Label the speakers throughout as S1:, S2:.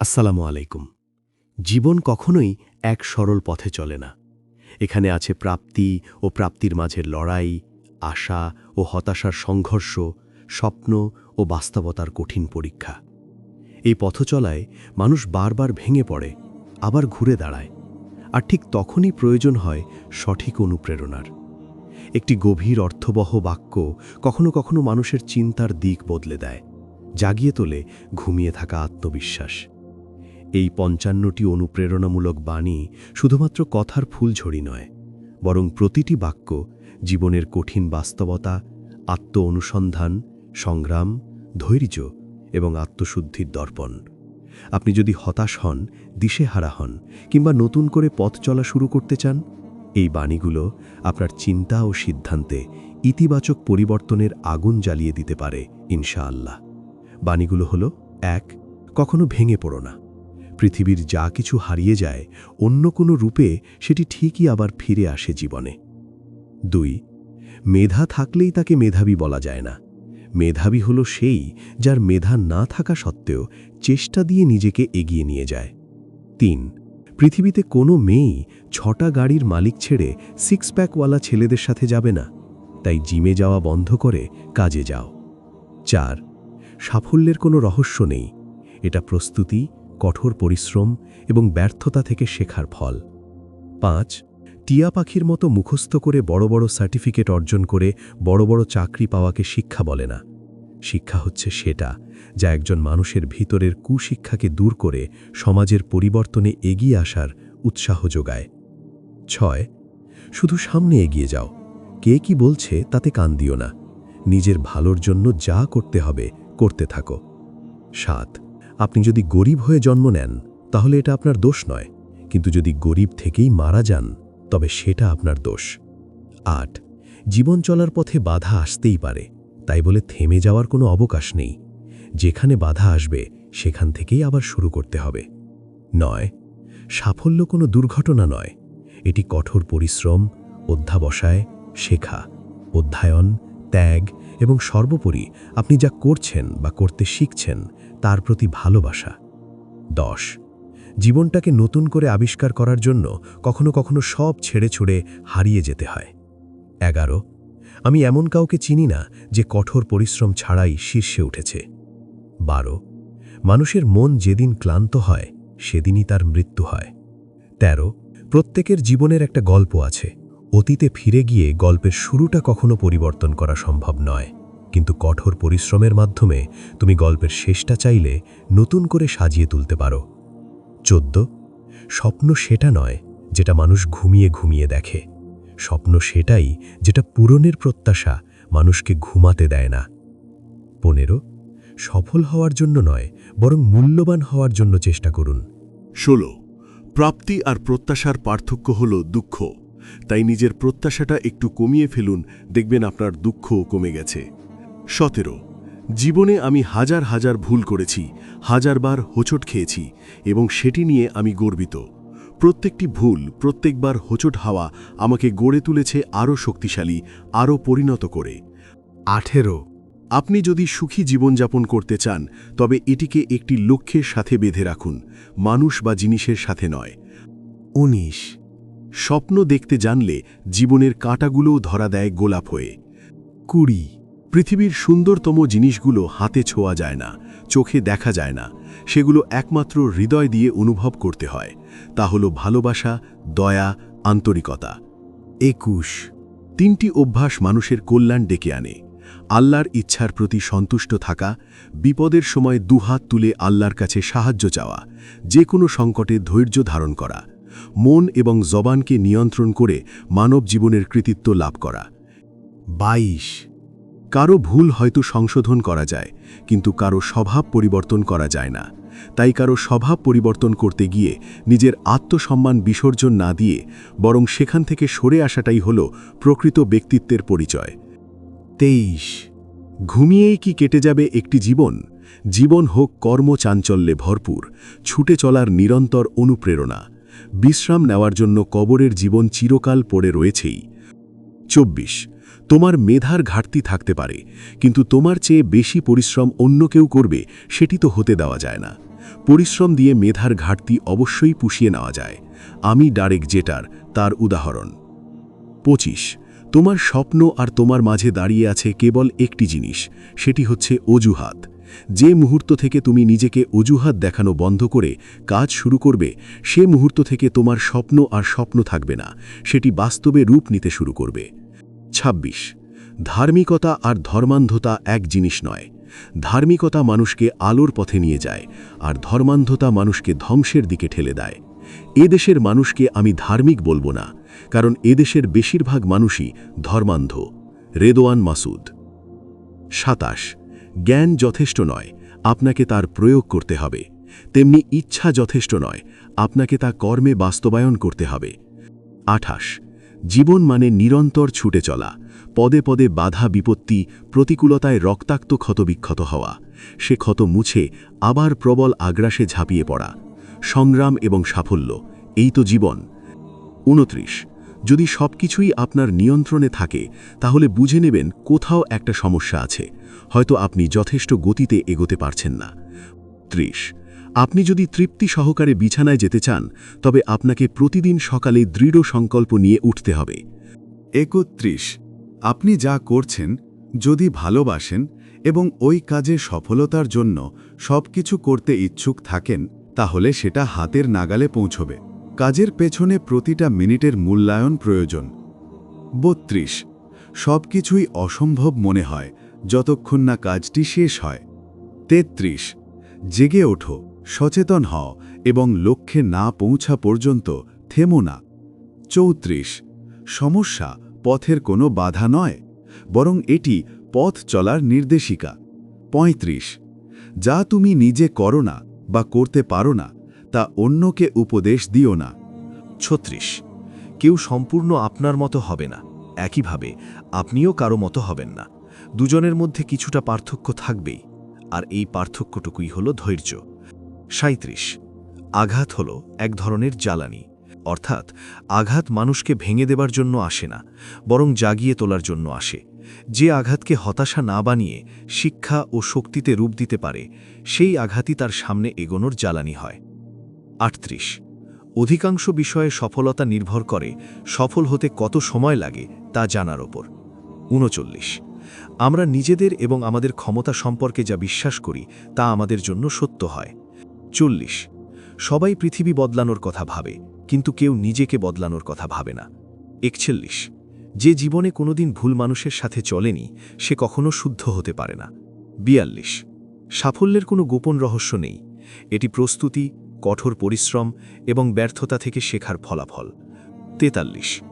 S1: আসসালামু আলাইকুম। জীবন কখনোই এক সরল পথে চলে না। এখানে আছে প্রাপ্তি ও প্রাপ্তির মাঝের লড়াই, আশা ও হতাশার সংঘর্ষ, স্বপ্ন ও বাস্তবতার কঠিন পরীক্ষা। এই পথচলায় মানুষ বারবার ভেঙে পড়ে, আবার ঘুরে দাঁড়ায়, আর ঠিক তখনই প্রয়োজন হয় সঠিক অনুপ্রেরণার। একটি গভীর অর্থবহ বাক্য কখনো কখনো মানুষের চিন্তার দিক বদলে দেয়, জাগিয়ে তোলে ঘুমিয়ে থাকা আত্মবিশ্বাস। এই পঞ্চান্নটি অনুপ্রেরণামূলক বাণী শুধুমাত্র কথার ফুলঝড়ি নয়, বরং প্রতিটি বাক্য জীবনের কঠিন বাস্তবতা আত্ম অনুসন্ধান সংগ্রাম, ধৈর্য এবং আত্মশুদ্ধির দর্পণ। আপনি যদি হতাশ হন, দিশেহারা হন, কিংবা নতুন করে পথ চলা শুরু করতে চান, এই বাণীগুলো আপনার চিন্তা ও সিদ্ধান্তে ইতিবাচক পরিবর্তনের আগুন জ্বালিয়ে দিতে পারে, ইনশাআল্লাহ। বাণীগুলো হলো এক, কখনো ভেঙে পড়ো না। পৃথিবীর যা কিছু হারিয়ে যায় অন্য কোনো রূপে সেটি ঠিকই আবার ফিরে আসে জীবনে। দুই, মেধা থাকলেই তাকে মেধাবী বলা যায় না। মেধাবী হলো সেই যার মেধা না থাকা সত্ত্বেও চেষ্টা দিয়ে নিজেকে এগিয়ে নিয়ে যায়। তিন, পৃথিবীতে কোনো মেয়েই ছটা গাড়ির মালিক ছেড়ে সিক্স প্যাকওয়ালা ছেলেদের সাথে যাবে না। তাই জিমে যাওয়া বন্ধ করে কাজে যাও। চার, সাফল্যের কোনো রহস্য নেই। এটা প্রস্তুতি কঠোর পরিশ্রম এবং ব্যর্থতা থেকে শেখার ফল। পাঁচ, টিয়া পাখির মতো মুখস্থ করে বড় বড় সার্টিফিকেট অর্জন করে বড় বড় চাকরি পাওয়াকে শিক্ষা বলে না। শিক্ষা হচ্ছে সেটা যা একজন মানুষের ভিতরের কুশিক্ষাকে দূর করে সমাজের পরিবর্তনে এগিয়ে আসার উৎসাহ যোগায়। ছয়, শুধু সামনে এগিয়ে যাও। কে কি বলছে তাতে কান দিও না। নিজের ভালোর জন্য যা করতে হবে, করতে থাকো। সাত আপনি যদি গরিব হয়ে জন্ম নেন, তাহলে এটা আপনার দোষ নয়। কিন্তু যদি গরিব থেকেই মারা যান, তবে সেটা আপনার দোষ। আট, জীবন চলার পথে বাধা আসতেই পারে। তাই বলে থেমে যাওয়ার কোনো অবকাশ নেই। যেখানে বাধা আসবে, সেখান থেকেই আবার শুরু করতে হবে। নয়, সাফল্য কোনো দুর্ঘটনা নয়। এটি কঠোর পরিশ্রম, অধ্যাবসায়, শেখা। অধ্যায়ন, ত্যাগ এবং সর্বোপরি আপনি যা করছেন বা করতে শিখছেন তার প্রতি ভালোবাসা। দশ, জীবনটাকে নতুন করে আবিষ্কার করার জন্য কখনো কখনো সব ছেড়ে ছুড়ে হারিয়ে যেতে হয়। এগারো, আমি এমন কাউকে চিনি না যে কঠোর পরিশ্রম ছাড়াই শীর্ষে উঠেছে। বারো, মানুষের মন যেদিন ক্লান্ত হয়, সেদিনই তার মৃত্যু হয়। ১৩ প্রত্যেকের জীবনের একটা গল্প আছে। অতীতে ফিরে গিয়ে গল্পের শুরুটা কখনো পরিবর্তন করা সম্ভব নয়। কিন্তু কঠোর পরিশ্রমের মাধ্যমে তুমি গল্পের শেষটা চাইলে নতুন করে সাজিয়ে তুলতে পারো। চোদ্দ। স্বপ্ন সেটা নয় যেটা মানুষ ঘুমিয়ে ঘুমিয়ে দেখে। স্বপ্ন সেটাই যেটা পূরণের প্রত্যাশা মানুষকে ঘুমাতে দেয় না। পনেরো। সফল হওয়ার জন্য নয়, বরং মূল্যবান হওয়ার জন্য চেষ্টা করুন।
S2: ষোলো। প্রাপ্তি আর প্রত্যাশার পার্থক্য হল দুঃখ। তাই নিজের প্রত্যাশাটা একটু কমিয়ে ফেলুন, দেখবেন আপনার দুঃখও কমে গেছে। সতেরো, জীবনে আমি হাজার হাজার ভুল করেছি, হাজারবার হোঁচট খেয়েছি এবং সেটি নিয়ে আমি গর্বিত। প্রত্যেকটি ভুল, প্রত্যেকবার হোঁচট হাওয়া আমাকে গড়ে তুলেছে আরও শক্তিশালী, আরও পরিণত করে।
S1: আঠেরো,
S2: আপনি যদি সুখী জীবনযাপন করতে চান, তবে এটিকে একটি লক্ষ্যের সাথে বেঁধে রাখুন, মানুষ বা জিনিসের সাথে নয়।
S1: উনিশ
S2: স্বপ্ন দেখতে জানলে জীবনের কাঁটাগুলোও ধরা দেয় গোলাপ হয়ে।
S1: কুড়ি,
S2: পৃথিবীর সুন্দরতম জিনিসগুলো হাতে ছোঁয়া যায় না, চোখে দেখা যায় না, সেগুলো একমাত্র হৃদয় দিয়ে অনুভব করতে হয়। তা হল ভালোবাসা, দয়া, আন্তরিকতা।
S1: একুশ,
S2: তিনটি অভ্যাস মানুষের কল্যাণ ডেকে আনে। আল্লাহর ইচ্ছার প্রতি সন্তুষ্ট থাকা, বিপদের সময় দুহাত তুলে আল্লাহর কাছে সাহায্য চাওয়া যে কোনো সংকটে ধৈর্য ধারণ করা। মন এবং জবানকে নিয়ন্ত্রণ করে মানব জীবনের কৃতিত্ব লাভ করা।
S1: বাইশ।
S2: কারও ভুল হয়তো সংশোধন করা যায়, কিন্তু কারও স্বভাব পরিবর্তন করা যায় না। তাই কারও স্বভাব পরিবর্তন করতে গিয়ে নিজের আত্মসম্মান বিসর্জন না দিয়ে বরং সেখান থেকে সরে আসাটাই হল প্রকৃত ব্যক্তিত্বের পরিচয়।
S1: তেইশ।
S2: ঘুমিয়েই কি কেটে যাবে একটি জীবন? জীবন হোক কর্মচাঞ্চল্যে ভরপুর, ছুটে চলার নিরন্তর অনুপ্রেরণা। বিশ্রাম নেওয়ার জন্য কবরের জীবন চিরকাল পড়ে রয়েছেই। চব্বিশ, তোমার মেধার ঘাটতি থাকতে পারে, কিন্তু তোমার চেয়ে বেশি পরিশ্রম অন্য কেউ করবে, সেটি তো হতে দেওয়া যায় না।
S3: পরিশ্রম দিয়ে মেধার ঘাটতি অবশ্যই পুষিয়ে নেওয়া যায়। আমি ডারেক জেটার, তার উদাহরণ। পঁচিশ, তোমার স্বপ্ন আর তোমার মাঝে দাঁড়িয়ে আছে কেবল একটি জিনিস, সেটি হচ্ছে অজুহাত। যে মুহূর্ত থেকে তুমি নিজেকে অজুহাত দেখানো বন্ধ করে কাজ শুরু করবে, সে মুহূর্ত থেকে তোমার স্বপ্ন আর স্বপ্ন থাকবে না, সেটি বাস্তবে রূপ নিতে শুরু করবে। ২৬ ধার্মিকতা আর ধর্মান্ধতা এক জিনিস নয়। ধার্মিকতা মানুষকে আলোর পথে নিয়ে যায়, আর ধর্মান্ধতা মানুষকে ধ্বংসের দিকে ঠেলে দেয়। এদেশের মানুষকে আমি ধার্মিক বলব না, কারণ এদেশের বেশিরভাগ মানুষই ধর্মান্ধ। রেদোয়ান মাসুদ। সাতাশ। জ্ঞান যথেষ্ট নয়, আপনাকে তার প্রয়োগ করতে হবে। তেমনি ইচ্ছা যথেষ্ট নয়, আপনাকে তা কর্মে বাস্তবায়ন করতে হবে। আঠাশ, জীবন মানে নিরন্তর ছুটে চলা, পদে পদে বাধা বিপত্তি, প্রতিকূলতায় রক্তাক্ত ক্ষতবিক্ষত হওয়া, সে ক্ষত মুছে আবার প্রবল আগ্রাসে ঝাঁপিয়ে পড়া, সংগ্রাম এবং সাফল্য, এই তো জীবন। উনত্রিশ যদি সব কিছুই আপনার নিয়ন্ত্রণে থাকে, তাহলে বুঝে নেবেন কোথাও একটা সমস্যা আছে। হয়তো আপনি যথেষ্ট গতিতে এগোতে পারছেন না। ত্রিশ, আপনি যদি তৃপ্তি সহকারে বিছানায় যেতে চান, তবে আপনাকে প্রতিদিন সকালে দৃঢ় সংকল্প নিয়ে উঠতে হবে।
S4: একত্রিশ, আপনি যা করছেন, যদি ভালোবাসেন এবং ওই কাজে সফলতার জন্য সব কিছু করতে ইচ্ছুক থাকেন, তাহলে সেটা হাতের নাগালে পৌঁছবে। কাজের পেছনে প্রতিটা মিনিটের মূল্যায়ন প্রয়োজন। বত্রিশ। সব কিছুই অসম্ভব মনে হয়, যতক্ষণ না কাজটি শেষ হয়। তেত্রিশ। জেগে ওঠো, সচেতন হও এবং লক্ষ্যে না পৌঁছা পর্যন্ত থেমো না। চৌত্রিশ। সমস্যা পথের কোনো বাধা নয়, বরং এটি পথ চলার নির্দেশিকা। ৩৫ যা তুমি নিজে করো না বা করতে পারো না তা অন্যকে উপদেশ দিও না।
S1: ছত্রিশ, কেউ সম্পূর্ণ আপনার মতো হবে না। একইভাবে, আপনিও কারও মতো হবেন না। দুজনের মধ্যে কিছুটা পার্থক্য থাকবেই, আর এই পার্থক্যটুকুই হল ধৈর্য। সাঁত্রিশ আঘাত হল এক ধরনের জ্বালানি। অর্থাৎ, আঘাত মানুষকে ভেঙে দেবার জন্য আসে না, বরং জাগিয়ে তোলার জন্য আসে। যে আঘাতকে হতাশা না বানিয়ে শিক্ষা ও শক্তিতে রূপ দিতে পারে, সেই আঘাতই তার সামনে এগোনোর জ্বালানি হয়। আটত্রিশ। অধিকাংশ বিষয়ে সফলতা নির্ভর করে সফল হতে কত সময় লাগে তা জানার ওপর। উনচল্লিশ। আমরা নিজেদের এবং আমাদের ক্ষমতা সম্পর্কে যা বিশ্বাস করি তা আমাদের জন্য সত্য হয়। চল্লিশ। সবাই পৃথিবী বদলানোর কথা ভাবে, কিন্তু কেউ নিজেকে বদলানোর কথা ভাবে না। একচল্লিশ। যে জীবনে কোনোদিন ভুল মানুষের সাথে চলেনি, সে কখনো শুদ্ধ হতে পারে না। বিয়াল্লিশ। সাফল্যের কোনো গোপন রহস্য নেই। এটি প্রস্তুতি কঠোর পরিশ্রম এবং ব্যর্থতা থেকে শেখার ফলাফল। তেতাল্লিশ।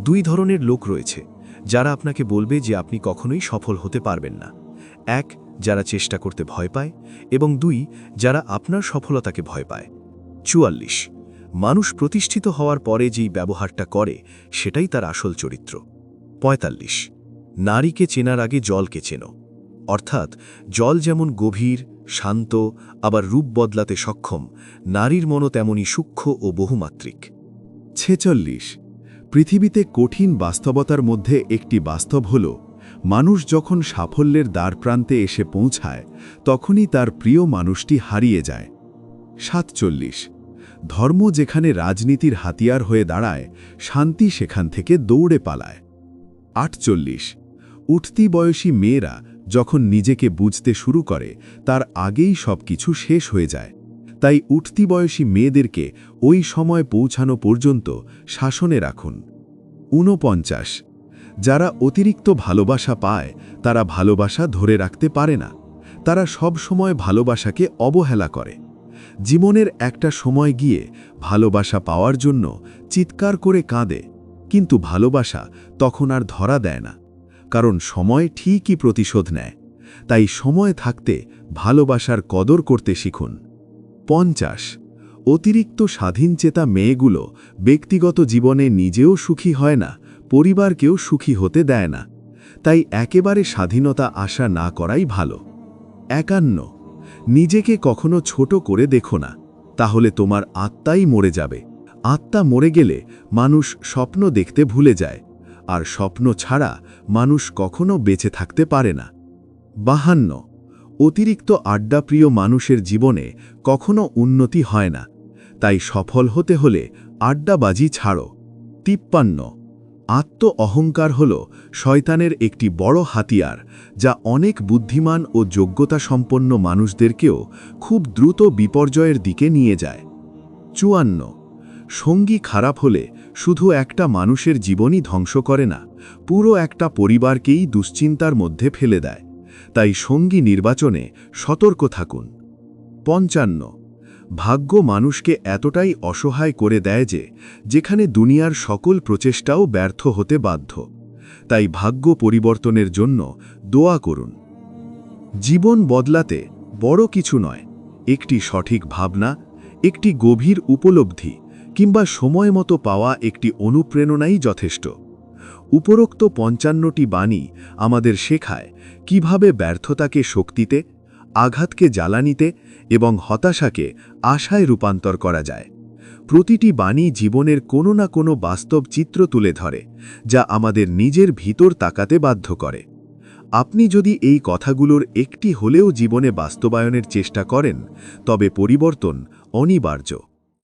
S1: দুই ধরনের লোক রয়েছে, যারা আপনাকে বলবে যে আপনি কখনোই সফল হতে পারবেন না। এক, যারা চেষ্টা করতে ভয় পায় এবং দুই, যারা আপনার সফলতাকে ভয় পায়। চুয়াল্লিশ। মানুষ প্রতিষ্ঠিত হওয়ার পরে যেই ব্যবহারটা করে, সেটাই তার আসল চরিত্র। পঁয়তাল্লিশ। নারীকে চেনার আগে জলকে চেনো। অর্থাৎ জল যেমন গভীর, শান্ত, আবার রূপ বদলাতে সক্ষম, নারীর মনও তেমনই সূক্ষ্ম ও বহুমাত্রিক।
S4: ছেচল্লিশ। পৃথিবীতে কঠিন বাস্তবতার মধ্যে একটি বাস্তব হল, মানুষ যখন সাফল্যের দ্বারপ্রান্তে এসে পৌঁছায়, তখনই তার প্রিয় মানুষটি হারিয়ে যায়। সাতচল্লিশ। ধর্ম যেখানে রাজনীতির হাতিয়ার হয়ে দাঁড়ায়, শান্তি সেখান থেকে দৌড়ে পালায়। আটচল্লিশ। উঠতি বয়সী মেয়েরা যখন নিজেকে বুঝতে শুরু করে, তার আগেই সব কিছু শেষ হয়ে যায়। তাই উঠতি বয়সী মেয়েদেরকে ওই সময় পৌঁছানো পর্যন্ত শাসনে রাখুন। ঊনপঞ্চাশ। যারা অতিরিক্ত ভালোবাসা পায়, তারা ভালোবাসা ধরে রাখতে পারে না। তারা সব সময় ভালোবাসাকে অবহেলা করে। জীবনের একটা সময় গিয়ে ভালোবাসা পাওয়ার জন্য চিৎকার করে কাঁদে, কিন্তু ভালোবাসা তখন আর ধরা দেয় না। কারণ সময় ঠিকই প্রতিশোধ নেয়। তাই সময় থাকতে ভালোবাসার কদর করতে শিখুন। পঞ্চাশ অতিরিক্ত স্বাধীনচেতা মেয়েগুলো ব্যক্তিগত জীবনে নিজেও সুখী হয় না, পরিবারকেও সুখী হতে দেয় না। তাই একেবারে স্বাধীনতা আশা না করাই ভালো। একান্ন নিজেকে কখনো ছোট করে দেখো না, তাহলে তোমার আত্মাই মরে যাবে। আত্মা মরে গেলে মানুষ স্বপ্ন দেখতে ভুলে যায়। আর স্বপ্ন ছাড়া মানুষ কখনো বেঁচে থাকতে পারে না। বাহান্ন।
S1: অতিরিক্ত আড্ডাপ্রিয় মানুষের জীবনে কখনো উন্নতি হয় না। তাই সফল হতে হলে আড্ডাবাজি ছাড়ো। তিপ্পান্ন। আত্ম অহংকার হল শয়তানের একটি বড় হাতিয়ার, যা অনেক বুদ্ধিমান ও যোগ্যতা সম্পন্ন মানুষদেরকেও খুব দ্রুত বিপর্যয়ের দিকে নিয়ে যায়। চুয়ান্ন। সঙ্গী খারাপ হলে শুধু একটা মানুষের জীবনই ধ্বংস করে না, পুরো একটা পরিবারকেই দুশ্চিন্তার মধ্যে ফেলে দেয়। তাই সঙ্গী নির্বাচনে সতর্ক থাকুন। পঞ্চান্ন। ভাগ্য মানুষকে এতটাই অসহায় করে দেয় যে, যেখানে দুনিয়ার সকল প্রচেষ্টাও ব্যর্থ হতে বাধ্য। তাই ভাগ্য পরিবর্তনের জন্য দোয়া করুন। জীবন বদলাতে বড় কিছু নয়, একটি সঠিক ভাবনা, একটি গভীর উপলব্ধি। কিংবা সময় মতো পাওয়া একটি অনুপ্রেরণাই যথেষ্ট। উপরোক্ত পঞ্চান্নটি বাণী আমাদের শেখায় কীভাবে ব্যর্থতাকে শক্তিতে, আঘাতকে জ্বালানিতে এবং হতাশাকে আশায় রূপান্তর করা যায়। প্রতিটি বাণী জীবনের কোনো না কোনো বাস্তব চিত্র তুলে ধরে, যা আমাদের নিজের ভিতর তাকাতে বাধ্য করে। আপনি যদি এই কথাগুলোর একটি হলেও জীবনে বাস্তবায়নের চেষ্টা করেন, তবে পরিবর্তন অনিবার্য।